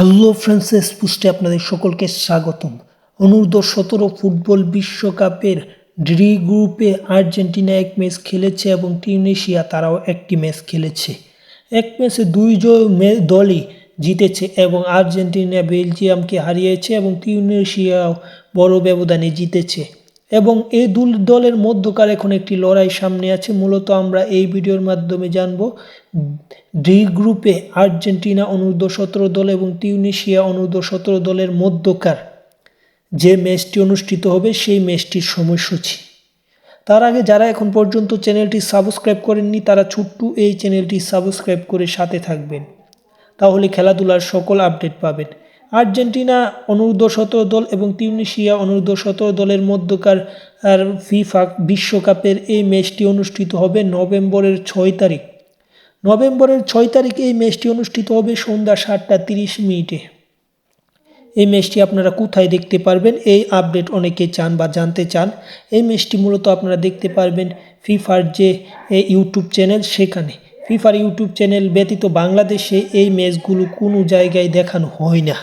Hello Frances পুস্টে আপনাদের সকলকে স্বাগতম। অনূর্ধ্ব সতেরো ফুটবল বিশ্বকাপের ড্রি গ্রুপে আর্জেন্টিনা এক ম্যাচ খেলেছে এবং টিউনিশিয়া তারাও একটি ম্যাচ খেলেছে। এক ম্যাচে দুই দলই জিতেছে এবং আর্জেন্টিনা, বেলজিয়ামকে হারিয়েছে এবং টিউনিশিয়াও বড় ব্যবধানে জিতেছে। এবং এই দুল দলের মধ্যকার এখন একটি লড়াই সামনে আছে। মূলত আমরা এই ভিডিওর মাধ্যমে জানব ডি গ্রুপে আর্জেন্টিনা অনূর্ধ্ব সতেরো দল এবং টিউনিশিয়া অনূর্ধ্ব সতেরো দলের মধ্যকার যে ম্যাচটি অনুষ্ঠিত হবে সেই ম্যাচটির সময়সূচি। তার আগে যারা এখন পর্যন্ত চ্যানেলটি সাবস্ক্রাইব করেননি, তারা ছোট্ট এই চ্যানেলটি সাবস্ক্রাইব করে সাথে থাকবেন। তাহলে খেলাধুলার সকল আপডেট পাবেন। আর্জেন্টিনা অনূর্ধ্ব সতেরো দল এবং তিউনিশিয়া অনূর্ধ্ব সতেরো দলের মধ্যকার ফিফা বিশ্বকাপের এই ম্যাচটি অনুষ্ঠিত হবে নভেম্বরের ছয় তারিখ। নভেম্বরের ছয় তারিখ এই ম্যাচটি অনুষ্ঠিত হবে সন্ধ্যা সাতটা তিরিশ মিনিটে। এই ম্যাচটি আপনারা কোথায় দেখতে পারবেন? এই আপডেট অনেকে চান বা জানতে চান। এই ম্যাচটি মূলত আপনারা দেখতে পারবেন ফিফার যে ইউটিউব চ্যানেল সেখানে। ফিফার ইউটিউব চ্যানেল ব্যতীত বাংলাদেশে এই ম্যাচগুলো কোনো জায়গায় দেখানো হয় না।